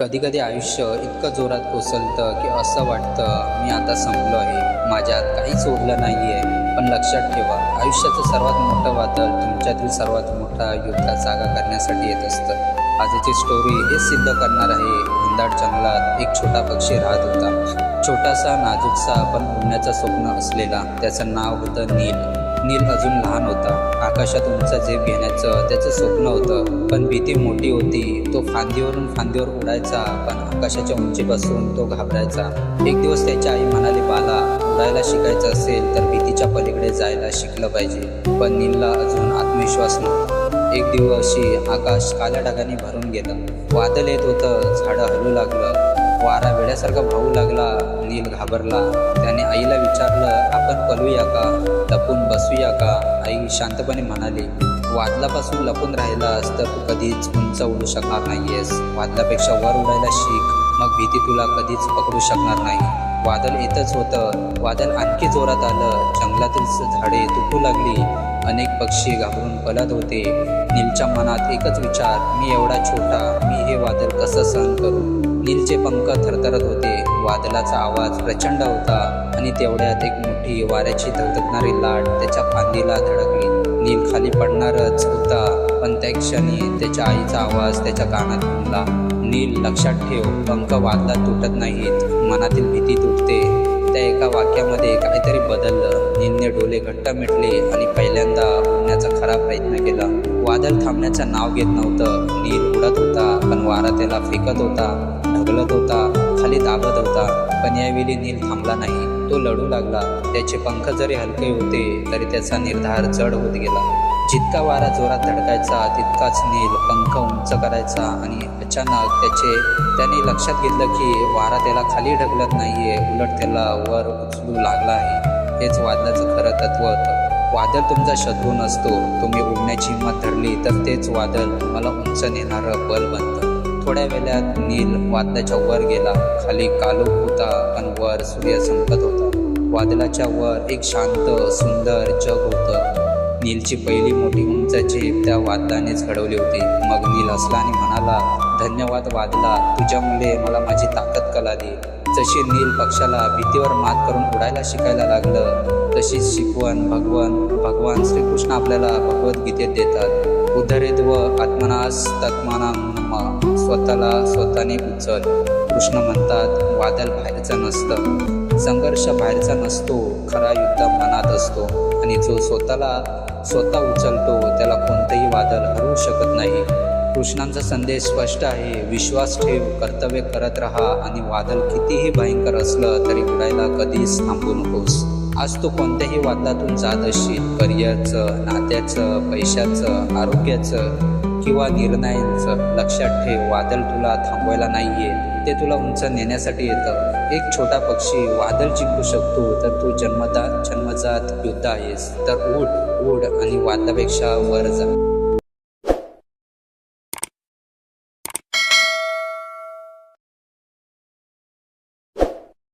कधी कधी आयुष्य इतकं जोरात कोसलतं की असं वाटतं मी आता संपलो आहे माझ्यात काहीच उरलं नाही आहे पण लक्षात ठेवा आयुष्याचं सर्वात मोठं वादळ तुमच्यातील सर्वात मोठा युद्ध जागा करण्यासाठी येत असतं. आजची स्टोरी हे सिद्ध करणार आहे. घनदाट जंगलात एक छोटा पक्षी राहत होता. छोटासा नाजूकसा पण उडण्याचं स्वप्न असलेला. त्याचं नाव होतं नील. नील अजून लहान होता. आकाशात उंच झेप घेण्याचं त्याचं स्वप्न होतं. पण भीती मोठी होती. तो फांदीवरून फांदीवर उडायचा. पण आकाशाच्या उंचीपासून तो घाबरायचा. एक दिवस त्याची आई म्हणाली बाला उडायला शिकायचं असेल तर भीतीच्या पलीकडे जायला शिकलं पाहिजे. पण नीलला अजून आत्मविश्वास नव्हता. एक दिवशी आकाश काल्या ढगाने भरून गेलं. वादळ येत होतं. झाडं हलू लागलं. वारा वेड्यासारखा भाऊ लागला नील घाबरला. त्याने आईला विचारलं आपण पलूया का? लपून बसूया का? आई शांतपणे म्हणाली वादलापासून लपून राहिलास तर तू कधीच उंच उडू शकणार नाहीयेस. वादलापेक्षा वर उडायला शिक. मग भीती तुला कधीच पकडू शकणार नाही. वादन येतच होतं. वादन आणखी जोरात आलं. जंगलातील झाडे तुटू लागली. अनेक पक्षी घाबरून पलत होते. नीलच्या मनात एकच विचार मी एवढा छोटा मी हे वादळ कसं सहन करू? नीलचे पंख थरथरत होते. वादळाचा आवाज प्रचंड होता आणि तेवढ्यात एक मोठी वाऱ्याची धगधगणारी लाट त्याच्या फांदीला धडकली. नील खाली पडणारच होता पण त्या क्षणी त्याच्या आईचा आवाज त्याच्या कानात घुमला. नील लक्षात ठेव. पंख वादला तुटत नाहीत. मनातील भीती तुटते. त्या एका वाक्यामध्ये काहीतरी बदललं. नीलने डोले घट्ट मिटले आणि पहिल्यांदा उडण्याचा खरा प्रयत्न केला. वादळ थांबण्याचं नाव घेत नव्हतं. नील उडत होता पण वारा त्याला फेकत होता. ढगलत होता खाली दाबत होता. पण यावेळी नील थांबला नाही. तो लढू लागला. त्याचे पंख जरी हलके होते तरी त्याचा निर्धार जड होत गेला. जितका वारा जोरात धडकायचा तितकाच नील पंख उंच करायचा आणि अचानक त्याचे त्याने लक्षात घेतलं की वारा त्याला खाली ढकलत नाही आहे उलट त्याला वर उचलू लागला आहे. हेच वादळाचं खरं तत्व होतं. वादळ तुमचा शत्रू नसतो. तुम्ही उडण्याची हिंमत धरली तर तेच वादळ तुम्हाला उंच नेणारं बल बनतं. थोड्या वेळात नील वादळाच्या वर गेला. खाली कालू होता पण वर सूर्य संपत होता. वादळाच्या वर एक शांत सुंदर जग होतं. नीलची पहिली मोठी उंच झेप त्या वादानेच घडवली होती. मग नील हसला आणि म्हणाला धन्यवाद वादला तुझ्यामुळे मला माझी ताकद कळाली. जशी नील पक्षाला भीतीवर मात करून उडायला शिकायला लागलं तशीच शिकवण भगवान भगवान श्रीकृष्ण आपल्याला भगवद्गीतेत देतात. उद्धरेत व आत्मनास तत्माना स्वतःला स्वतःने उचल. कृष्ण म्हणतात वादल बाहेरचं नसतं. संघर्ष बाहेरचा नसतो खरा युद्ध मनात असतो. आणि जो स्वतःला स्वतः उचलतो त्याला कोणतंही वादळ हरवू शकत नाही. कृष्णांचा संदेश स्पष्ट आहे विश्वास ठेव कर्तव्य करत राहा आणि वादळ कितीही भयंकर असलं तरी उडायला कधीच थांबू नकोस. आज तू कोणत्याही वादातून जात असशील करिअरचं नात्याचं पैशाचं आरोग्याचं किंवा निर्णयांचं लक्षात ठेव वादळ तुला थांबवायला नाहीये ते तुला उंच नेण्यासाठी येतं. एक छोटा पक्षी वादळ जिंकू शकतो तर तू जन्मदा जन्मजात युद्ध आहेस. तर उठ उड आणि वादळापेक्षा वर जा.